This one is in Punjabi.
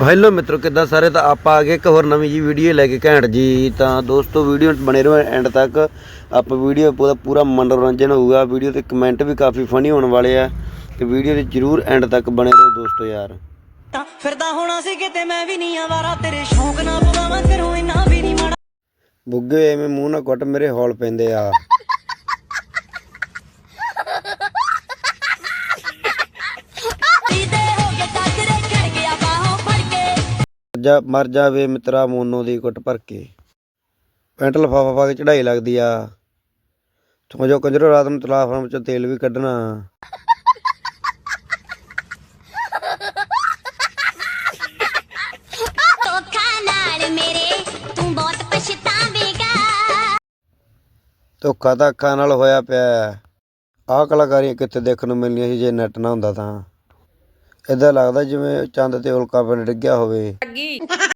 ਹੈਲੋ ਮਿੱਤਰੋ ਕਿੱਦਾਂ ਸਾਰੇ? ਤਾਂ ਆਪਾਂ ਆ ਗਏ ਇੱਕ ਹੋਰ ਨਵੀਂ ਜੀ ਵੀਡੀਓ ਲੈ ਕੇ ਘੈਂਟ ਜੀ। ਤਾਂ ਦੋਸਤੋ ਵੀਡੀਓ ਬਣੇ ਰਹੋ ਐਂਡ ਤੱਕ। ਆਪਾਂ ਵੀਡੀਓ ਪੂਰਾ ਪੂਰਾ ਮਨੋਰੰਜਨ ਹੋਊਗਾ। ਵੀਡੀਓ ਤੇ ਕਮੈਂਟ ਵੀ ਕਾਫੀ ਫਨੀ ਹੋਣ ਵਾਲੇ ਆ। ਤੇ ਵੀਡੀਓ ਦੇ ਜਰੂਰ ਐਂਡ ਤੱਕ ਬਣੇ ਰਹੋ ਦੋਸਤੋ ਯਾਰ। ਤਾਂ ਫਿਰਦਾ ਹੋਣਾ ਸੀ ਕਿਤੇ ਮੈਂ ਵੀ ਨਹੀਂ ਆਵਾਰਾ। ਤੇਰੇ ਸ਼ੌਂਕ ਨਾ ਪਵਾਵਾਂ ਕਰੂੰ ਇੰਨਾ ਵੀ ਨਹੀਂ ਮਾੜਾ। ਬੁੱਗੇ ਐਵੇਂ ਮੂੰਹ ਨਾ ਕੁੱਟ ਮੇਰੇ ਹੌਲ ਪੈਂਦੇ ਆ। ਜਾ ਮਰ ਜਾਵੇ ਮਿੱਤਰਾ ਮੋਨੋ ਦੀ ਕੁੱਟ ਭਰ ਕੇ। ਪੈਂਟ ਲਫਾਫਾ ਪਾ ਕੇ ਚੜਾਈ ਲੱਗਦੀ ਆ। ਤੂੰ ਜੋ ਕੰਜਰੋ ਰਾਤ ਨੂੰ ਤਲਾਫਾਂ ਵਿੱਚੋਂ ਤੇਲ ਵੀ ਕੱਢਣਾ। ਧੋਖਾ ਨਾਲ ਮੇਰੇ ਤੂੰ ਬਹੁਤ ਪਛਤਾਵੇਂਗਾ। ਧੋਖਾ ਨਾਲ ਹੋਇਆ ਪਿਆ। ਆਹ ਕਲਾਕਾਰੀਆਂ ਕਿੱਥੇ ਦੇਖਣ ਨੂੰ ਮਿਲਣੀਆਂ ਸੀ ਜੇ ਨੈਟ ਨਾ ਹੁੰਦਾ ਤਾਂ। ਇਦਾਂ ਲੱਗਦਾ ਜਿਵੇਂ ਚੰਦ ਤੇ ਉਲਕਾ ਪਿੰਡ ਡਿੱਗਿਆ ਹੋਵੇ।